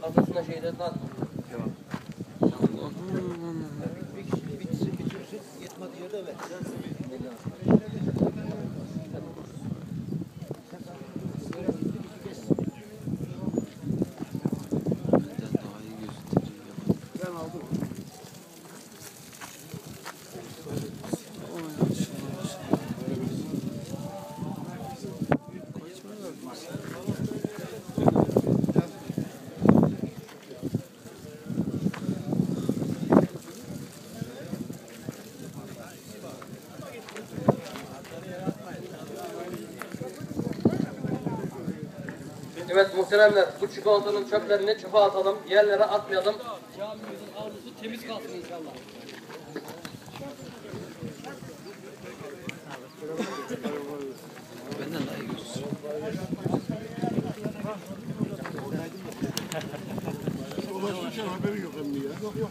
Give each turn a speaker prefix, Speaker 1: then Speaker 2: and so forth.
Speaker 1: Kafasına şeyden lan.
Speaker 2: Benden daha iyi gözüküyor.
Speaker 3: Ben aldım.
Speaker 1: Evet muhteremler bu çikolatanın çöplerini çöpe atalım. Yerlere atmayalım. Camimizin avlusu temiz kalsın inşallah.
Speaker 2: Benden daha iyi gözüküyor.
Speaker 3: Ulaşırken haberi yok emmi ya. Yok yok.